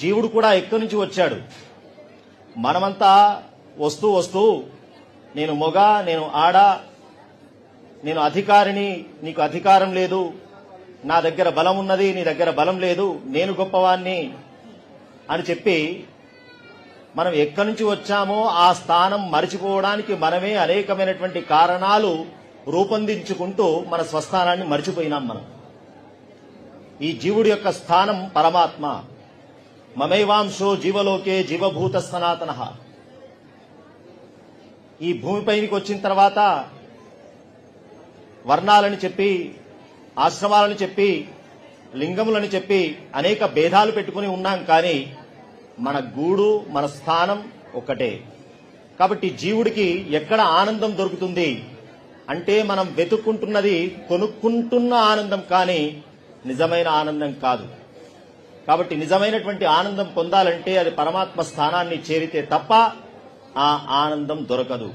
జీవుడు కూడా ఎక్కడి నుంచి వచ్చాడు? మనమంతా వస్తూ వస్తూ నేను మొగ నేను ఆడ నేను అధికారిని నీకు అధికారం లేదు నా దగ్గర బలం ఉన్నది నీ దగ్గర బలం లేదు నేను గొప్పవాణ్ణి అని చెప్పి మనం ఎక్కడి నుంచి వచ్చామో ఆ స్థానం మరిచిపోవడానికి మనమే అనేకమైనటువంటి కారణాలు రూపొందించుకుంటూ మన స్వస్థానాన్ని మరిచిపోయినాం మనం. ఈ జీవుడి యొక్క స్థానం పరమాత్మ. మమైవాంశో జీవలోకే జీవభూత సనాతన. ఈ భూమిపైకి వచ్చిన తర్వాత వర్ణాలని చెప్పి ఆశ్రమాలని చెప్పి లింగములని చెప్పి అనేక భేదాలు పెట్టుకుని ఉన్నాం కానీ మన గూడు మన స్థానం ఒక్కటే కాబట్టి జీవుడికి ఎక్కడ ఆనందం దొరుకుతుంది అంటే మనం వెతుక్కుంటున్నది కొనుక్కుంటున్న ఆనందం కానీ నిజమైన ఆనందం కాదు. కాబట్టి నిజమైనటువంటి ఆనందం పొందాలంటే అది పరమాత్మ స్థానాన్ని చేరితే తప్ప ఆ ఆనందం దొరకదు.